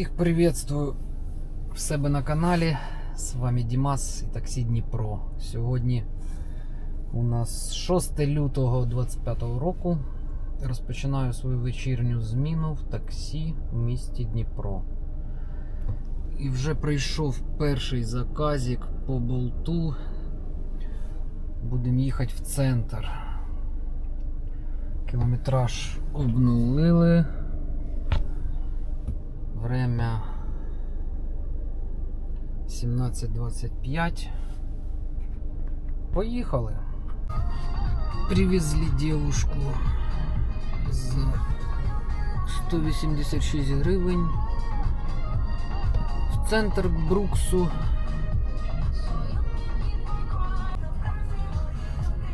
Всіх приветствую в себе на каналі. З вами Дімас і таксі Дніпро. Сьогодні у нас 6 лютого 25 року. Розпочинаю свою вечірню зміну в таксі в місті Дніпро. І вже прийшов перший заказик по болту. Будемо їхати в центр. Кілометраж обнулили. Время 17.25. Поїхали. Привезли девушку за 186 гривень в центр к Бруксу.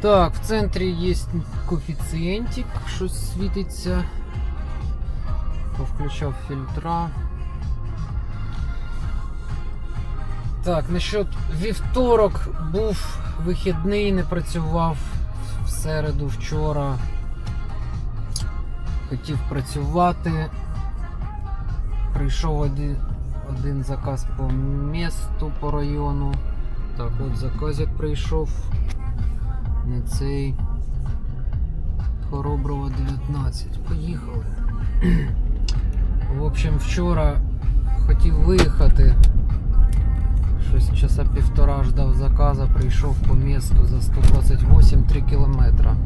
Так, в центрі є коефіцієнтик, щось світиться. Повключав фільтра. Так, насчет вівторок був вихідний, не працював в середу вчора. Хотів працювати. Прийшов один, один заказ по місту, по району. Так, от заказик прийшов. На цей Хороброва 19. Поїхали. В общем, вчора хотів виїхати. Щось часа півтора ждав заказа, прийшов по місту за 128 3 кілометра.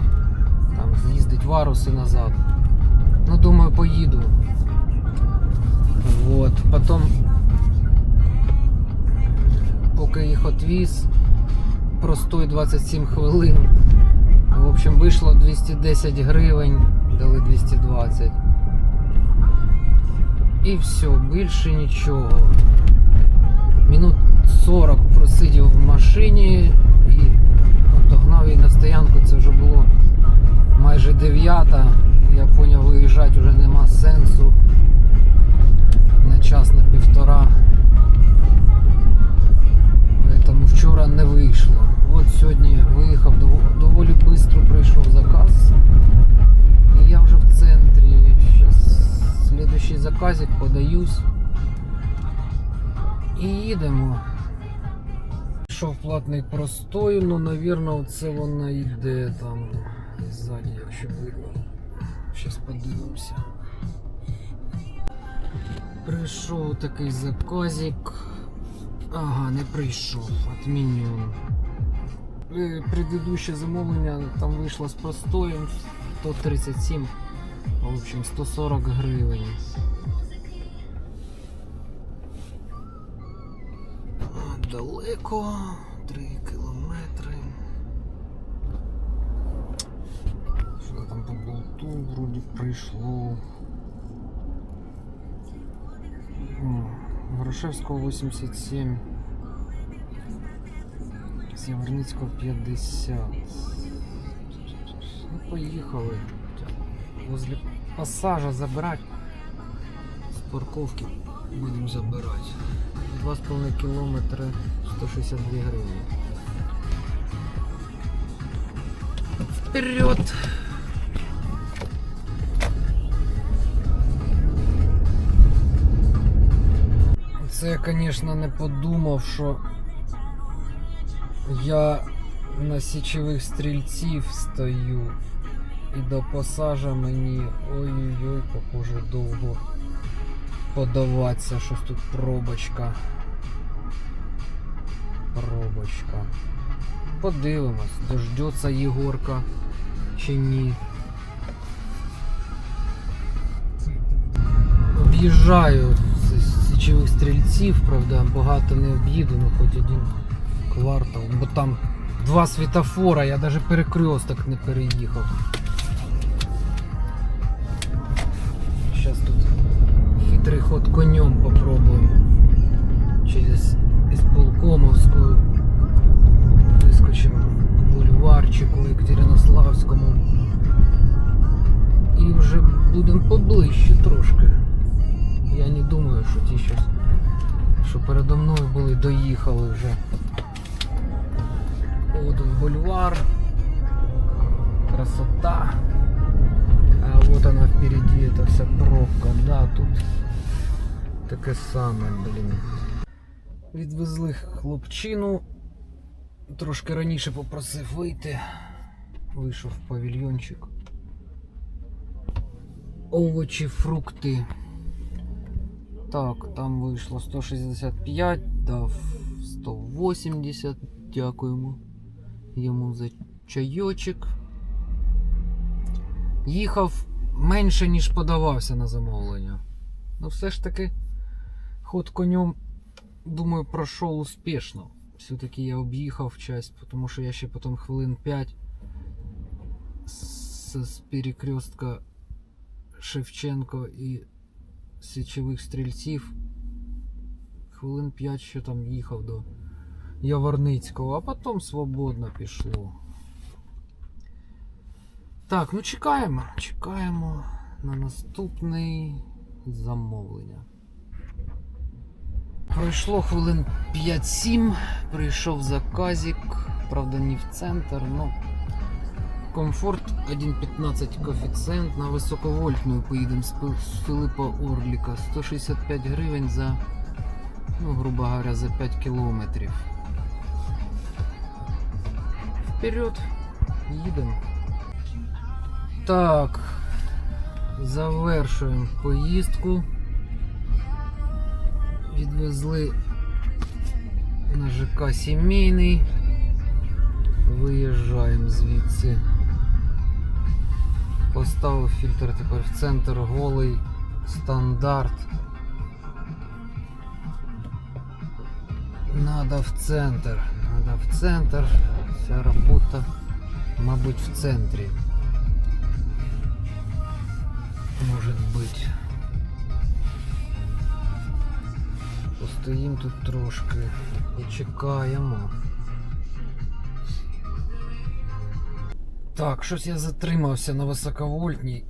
Там з'їздить варус і назад. Ну, думаю, поїду. Вот. Потім, поки їх отвіз, простой 27 хвилин. В общем, вийшло 210 гривень, дали 220. І все, більше нічого. Минут 40 просидів в машині і догнав її на стоянку, це вже було майже 9. Я поняв, виїжджати вже нема сенсу. На час, на півтора. Тому вчора не вийшло. От сьогодні виїхав доволі швидко прийшов заказ. І я вже в центрі. Зараз слідуючий заказик подаюсь. І їдемо. Пішов платний простой, ну, навірно, це вона йде там ззаді, якщо видно. Зараз подивимося. Прийшов такий заказик. Ага, не прийшов. Отмінюю. Е, Предыдуще замовлення там вийшло з простоєм 137, в общем 140 гривень. Далеко, 3 кілометри. Що там по болту вроді прийшло. О, Грушевського 87. Сєверницького 50. Ну, поїхали. Возле пассажа забирать. З парковки будемо забирати. 2,5 кілометри 162 гривні. Вперед! Це я, звісно, не подумав, що я на січових стрільців стою і до пасажа мені ой-ой-ой, похоже, довго подаватися. Щось тут пробочка. Пробочка. Подивимось, дождеться Єгорка чи ні. Об'їжджаю січових стрільців, правда, багато не об'їду, ну хоч один квартал, бо там два світофора, я навіть перекресток не переїхав. Хитрий ход конем попробуємо. Через Ісполкомовську вискочимо к бульварчику Екатеринославському. І вже будемо поближче трошки. Я не думаю, що ті щось, що передо мною були, доїхали вже. От он бульвар. Красота. А вот она впереди, эта вся пробка. Да, тут таке саме, блін. Відвезли хлопчину. Трошки раніше попросив вийти. Вийшов в павільйончик. Овочі, фрукти. Так, там вийшло 165, дав 180. Дякуємо йому за чайочок. Їхав менше, ніж подавався на замовлення. Ну, все ж таки, ход конем, думаю, пройшов успішно. Все-таки я об'їхав часть, тому що я ще потім хвилин 5 з, з перекрестка Шевченко і січових стрільців. Хвилин 5 ще там їхав до Яворницького, а потім свободно пішло. Так, ну чекаємо. Чекаємо на наступне замовлення. Пройшло хвилин 5-7, прийшов заказик, правда не в центр, но комфорт 1.15 коефіцієнт на високовольтну поїдемо з Филипа Орліка. 165 гривень за, ну, грубо говоря, за 5 кілометрів. Вперед, їдемо. Так, завершуємо поїздку. Відвезли на ЖК сімейний. Виїжджаємо звідси. Поставив фільтр тепер в центр голий стандарт. Надо в центр. Надо в центр. Вся робота, мабуть, в центрі. Может быть. Постоїм тут трошки. Почекаємо. Так, щось я затримався на високовольтній.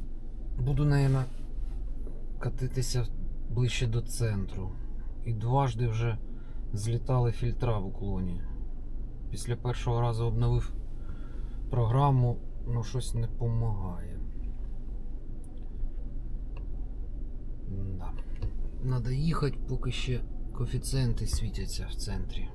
Буду, наверное, катитися ближче до центру. І дважди вже злітали фільтра в уклоні. Після першого разу обновив програму, ну щось не допомагає. Да. Надо їхати, поки ще коефіцієнти світяться в центрі.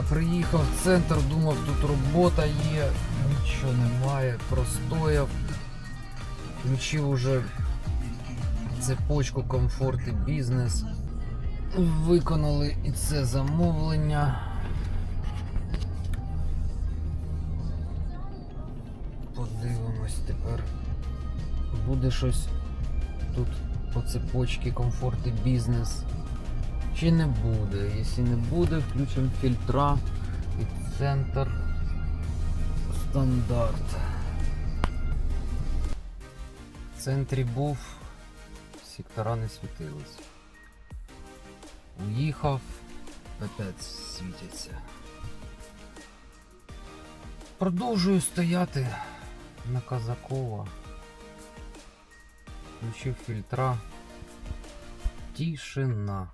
Приїхав в центр, думав, тут робота є, нічого немає, простояв. Включив уже цепочку комфорт і бізнес. Виконали і це замовлення. Подивимось тепер. Буде щось тут по цепочці комфорт і бізнес. Чи не буде? Якщо не буде, включимо фільтра і центр стандарт. В центрі був, сектора не світились. Уїхав, опять світяться. Продовжую стояти на Казакова. Включив фільтра. Тишина.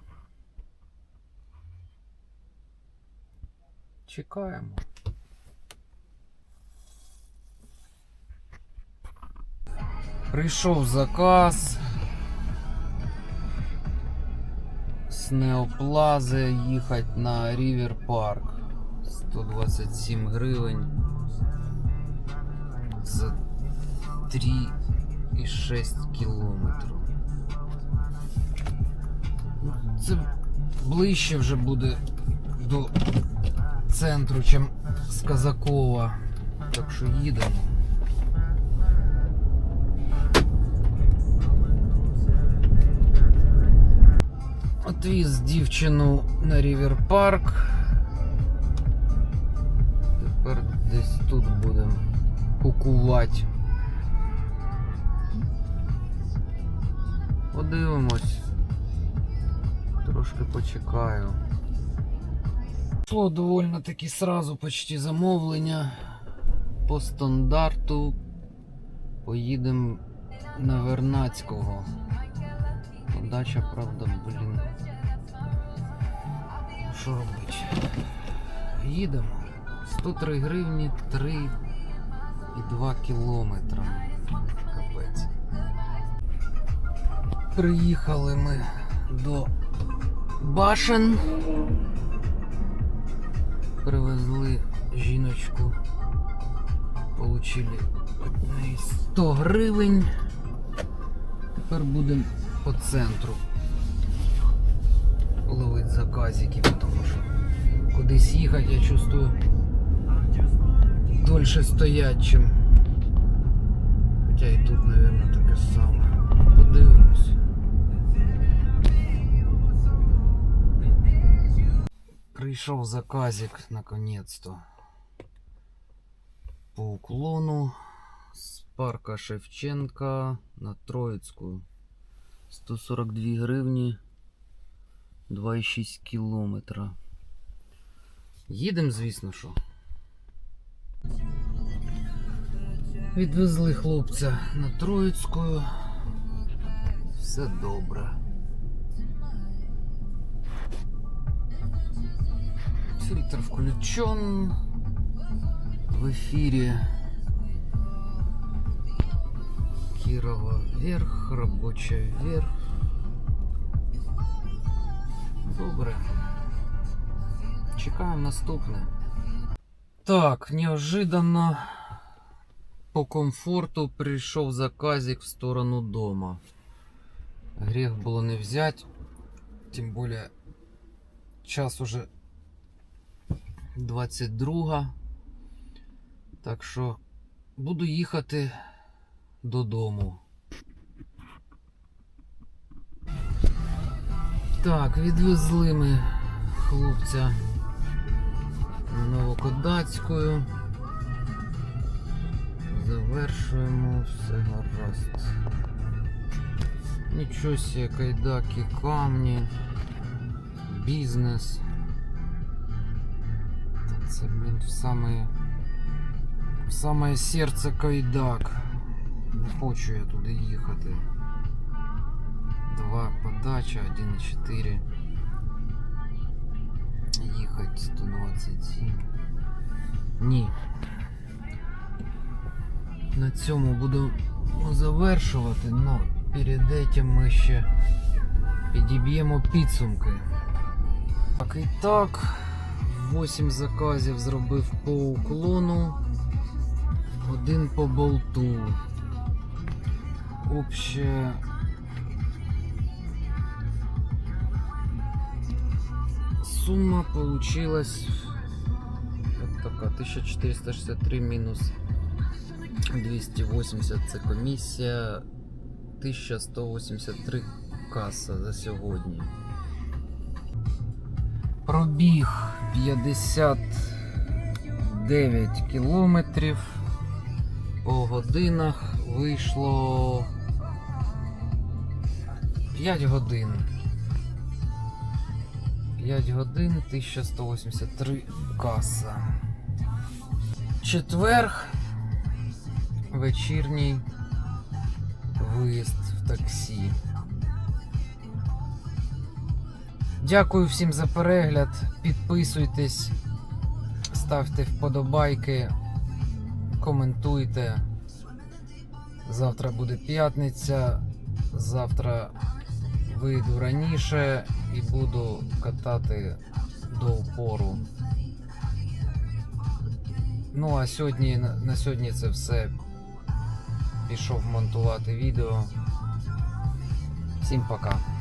чекаємо. Прийшов заказ. З Неоплази їхати на Рівер Парк. 127 гривень за 3,6 кілометрів. Це ближче вже буде до центру, чим з Казакова. Так що їдемо. Отвіз дівчину на Рівер Парк. Тепер десь тут будемо кукувати. Подивимось. Трошки почекаю. Пішло довольно таки сразу почти замовлення. По стандарту поїдемо на Вернацького. Подача, правда, блін. Що робити? Їдемо. 103 гривні 3 і 2 кілометра. Капець. Приїхали ми до башен. Привезли жіночку. Получили від 100 гривень. Тепер будемо по центру ловити заказики, тому що кудись їхати, я чувствую дольше стоять, чим. Хоча і тут, мабуть, таке саме. Подивимось. Прийшов заказик наконец-то. По уклону з парка Шевченка на Троїцьку. 142 гривні 2,6 кілометра. Їдемо, звісно, що. Відвезли хлопця на Троїцьку. Все добре. Фильтр включен. В эфире Кирова вверх, рабочая вверх. Добре. Чекаємо наступне. Так, неожиданно по комфорту прийшов заказик в сторону дома. Грех було не взять. Тим более час уже 22. Так що буду їхати додому. Так, відвезли ми хлопця Новокодацькою. Завершуємо все гаразд. Нічого себе, кайдаки, камні, бізнес. Це, блін, в саме, в саме серце кайдак. Не хочу я туди їхати. Два подача, 1,4. Їхати 127. Ні. На цьому буду завершувати, но перед этим ми ще підіб'ємо підсумки. Так і так. 8 заказів зробив по уклону, один по болту. Обще сумма получилась вот такая 1463 минус 280 це комісія 1183 каса за сьогодні. Пробіг 59 кілометрів. По годинах вийшло 5 годин. 5 годин 1183 каса. Четверг. Вечірній виїзд в таксі. Дякую всім за перегляд. Підписуйтесь, ставте вподобайки, коментуйте. Завтра буде п'ятниця. Завтра вийду раніше і буду катати до упору. Ну а сьогодні на сьогодні це все. Пішов монтувати відео. Всім пока.